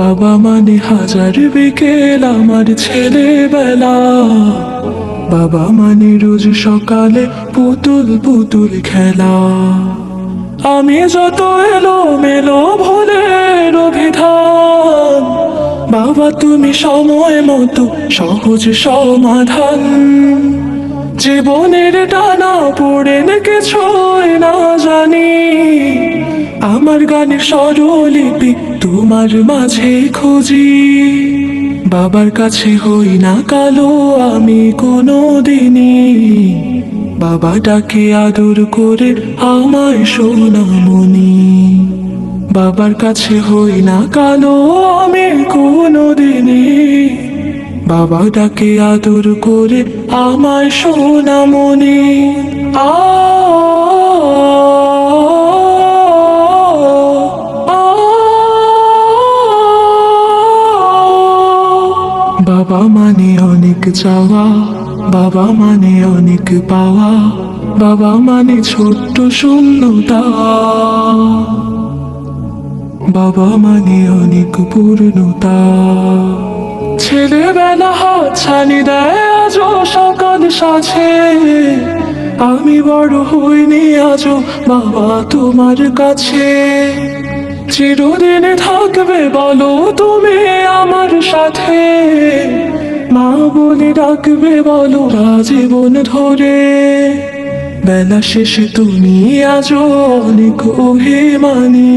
বাবা মানে হাজার বিকেল আমার ছেলেবেলা। বাবা মানে রোজ সকালে পুতুল পুতুল খেলা। আমি যত এলো মেলো ভোলের অভিধান, বাবা তুমি সময় মতো সহজ সমাধান। জীবনের টানা পড়ে না কিছুই না জানি। আমার গানের স্বরলিপি তোমার মাঝে খুঁজি। বাবার কাছে হই না কালো, আমি কোনো দিনই বাবা ডাকে আদর করে আমায় সোনামণি। বাবার কাছে হই না কালো, আমি কোনো দিনই বাবা ডাকে আদর করে আমায় সোনামণি বাবা মানে অনেক চাওয়া বাবা মানে অনেক পাওয়া বাবা মানে ছোট্ট শূন্যতা বাবা মানে অনেক পূর্ণতা ছেলেবেলা হাত ছানি দেয় আজও সকাল সাছে আমি বড় হইনি আজও বাবা তোমার কাছে। চিরদিন থাকবে বলো তুমি আমার সাথে। মা বলে ডাকবে বলো জীবন ধরে। বেলা শেষে তুমি আজও অনেক অভিমানী।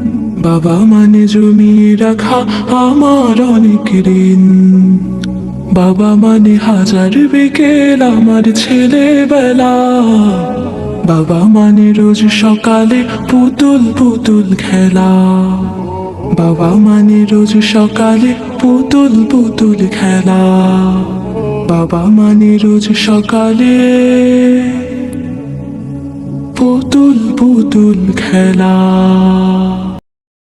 বাবা মানে জমিয়ে রাখা আমার অনেক ঋণ। বাবা মানে হাজার বিকেল আমার ছেলেবেলা। বাবা মানে রোজ সকালে পুতুল পুতুল খেলা। বাবা মানে রোজ সকালে পুতুল পুতুল খেলা। বাবা মানে রোজ সকালে পুতুল পুতুল খেলা।